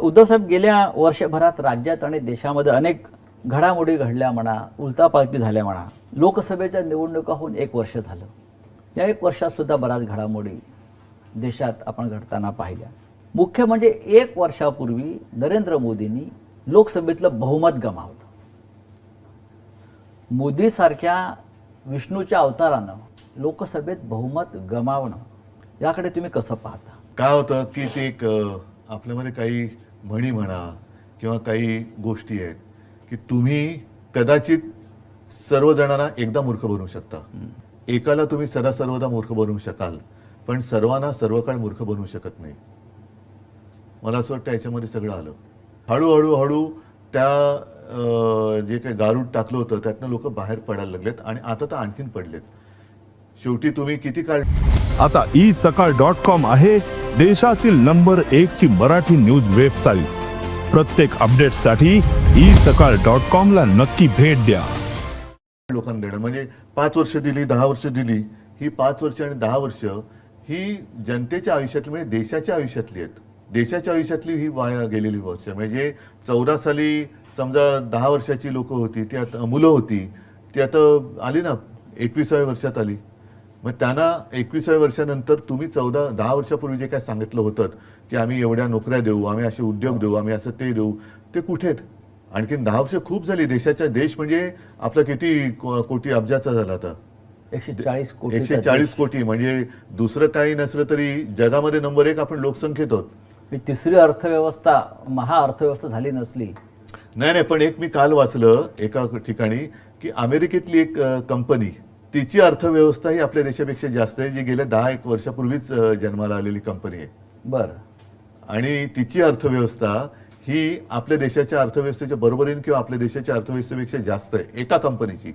उद्धवसाहेब गेल्या वर्षभरात राज्यात आणि देशामध्ये अनेक घडामोडी घडल्या म्हणा उलतापालती झाल्या म्हणा लोकसभेच्या निवडणुका होऊन एक वर्ष झालं. या एक वर्षात सुद्धा बऱ्याच घडामोडी देशात आपण घडताना पाहिल्या. मुख्य म्हणजे एक वर्षापूर्वी नरेंद्र मोदींनी लोकसभेतलं बहुमत गमावलं. मोदीसारख्या विष्णूच्या अवतारानं लोकसभेत बहुमत गमावणं याकडे तुम्ही कसं पाहता? काय होतं की ते एक आपल्यामध्ये काही म्हणी म्हणा किंवा काही गोष्टी आहेत की तुम्ही कदाचित सर्वजणांना एकदा मूर्ख बनवू शकता. एकाला तुम्ही सदा सर्वदा मूर्ख बनवू शकाल पण सर्वांना सर्व काळ मूर्ख बनवू शकत नाही. मला असं वाटतं याच्यामध्ये सगळं आलं. हळूहळू हळू त्या जे काही गारूड टाकलं होतं त्यातनं लोक बाहेर पडायला लागलेत आणि आता तर आणखीन पडलेत. शेवटी तुम्ही किती काळ आता ई सकाळ डॉट कॉम आहे. देशातील नंबर एक ची मराठी न्यूज वेबसाईट. प्रत्येक अपडेटसाठी ई सकाळ डॉट कॉम ला नक्की भेट द्या. लोकांना देणं म्हणजे पाच वर्ष दिली दहा वर्ष दिली ही पाच वर्ष आणि दहा वर्ष ही जनतेच्या आयुष्यातली म्हणजे देशाच्या आयुष्यातली आहेत. देशाच्या आयुष्यातली ही वाया गेलेली वर्ष म्हणजे चौदा साली समजा दहा वर्षाची लोक होती ती आता मुलं होती ती आता आली ना एकविसाव्या वर्षात आली. मग त्यांना एकविसाव्या वर्षानंतर तुम्ही चौदा दहा वर्षापूर्वी जे काय सांगितलं होतं की आम्ही एवढ्या नोकऱ्या देऊ आम्ही असे उद्योग देऊ आम्ही असं ते देऊ ते कुठे आहेत? आणखीन दहा वर्ष खूप झाली. देशाचा देश म्हणजे आपला किती कोटी अब्जाचा झाला आता? एकशे चाळीस कोटी एकशे चाळीस कोटी. म्हणजे दुसरं काही नसलं तरी जगामध्ये नंबर एक आपण लोकसंख्येत आहोत. तिसरी अर्थव्यवस्था महाअर्थव्यवस्था झाली नसली. नाही नाही पण एक मी काल वाचलं एका ठिकाणी की अमेरिकेतली एक कंपनी तिची अर्थव्यवस्था ही आपल्या देशापेक्षा जास्त आहे जी गेल्या दहा एक वर्षापूर्वीच जन्माला आलेली कंपनी आहे. बरं. आणि तिची अर्थव्यवस्था ही आपल्या देशाच्या अर्थव्यवस्थेच्या बरोबरीने किंवा आपल्या देशाच्या अर्थव्यवस्थेपेक्षा जास्त आहे एका कंपनीची